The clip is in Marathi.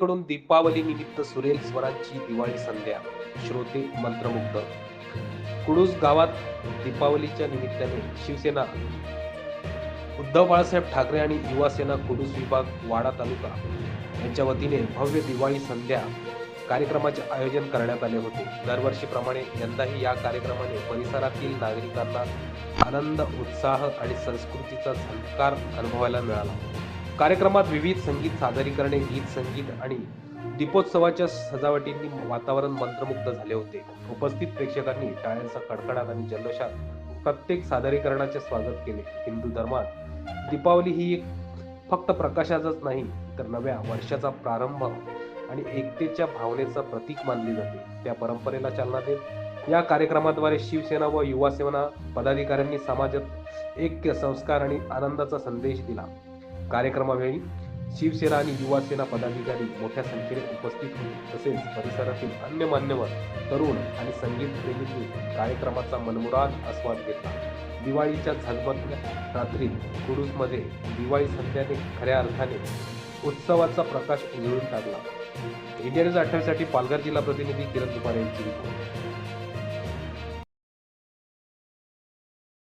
कडून दीपावली निमित्त सुरेल स्वरांची दिवाळी संध्या. श्रोते मंत्रमुग्ध. कुडूस गावात दीपावलीच्या निमित्ताने शिवसेना उद्धव बाळासाहेब ठाकरे आणि युवासेना कुडूस विभाग वाडा तालुका यांच्या वतीने भव्य दिवाळी संध्या कार्यक्रमाचे आयोजन करण्यात आले होते. दरवर्षीप्रमाणे यंदाही या कार्यक्रमाने परिसरातील नागरिकांना आनंद उत्साह आणि संस्कृतीचा झंकार अनुभवायला मिळाला. कार्यक्रमात विविध संगीत सादरीकरणे गीत संगीत आणि दीपोत्सवाच्या सजावटींनी वातावरण मंत्रमुग्ध झाले होते. उपस्थित प्रेक्षकांनी टाळ्यांचा कडकडाट आणि जल्लोषात प्रत्येक सादरीकरणाचे स्वागत केले. हिंदू धर्मात दीपावली ही एक फक्त प्रकाशाचाच नाही तर नव्या वर्षाचा प्रारंभ आणि एकतेच्या भावनेचं प्रतीक मानली जाते. त्या परंपरेला चालना देत या कार्यक्रमाद्वारे शिवसेना व युवा सेना पदाधिकाऱ्यांनी समाजात ऐक्य संस्कार आणि आनंदाचा संदेश दिला. कार्यक्रमावेळी शिवसेना आणि युवासेना पदाधिकारी मोठ्या संख्येने उपस्थित होते. तसेच परिसरातील अन्य मान्यवर तरुण आणि संगीत प्रेमींनी कार्यक्रमाचा मनमुराद आस्वाद घेतला. दिवाळीच्या झगमगत्या रात्री कुरुसमध्ये दिवाळी संध्याने खऱ्या अर्थाने उत्सवाचा प्रकाश उजळून टाकला. इंडिया न्यूज अठरासाठी पालघर जिल्हा प्रतिनिधी किरण दुपारे यांची रिपोर्ट.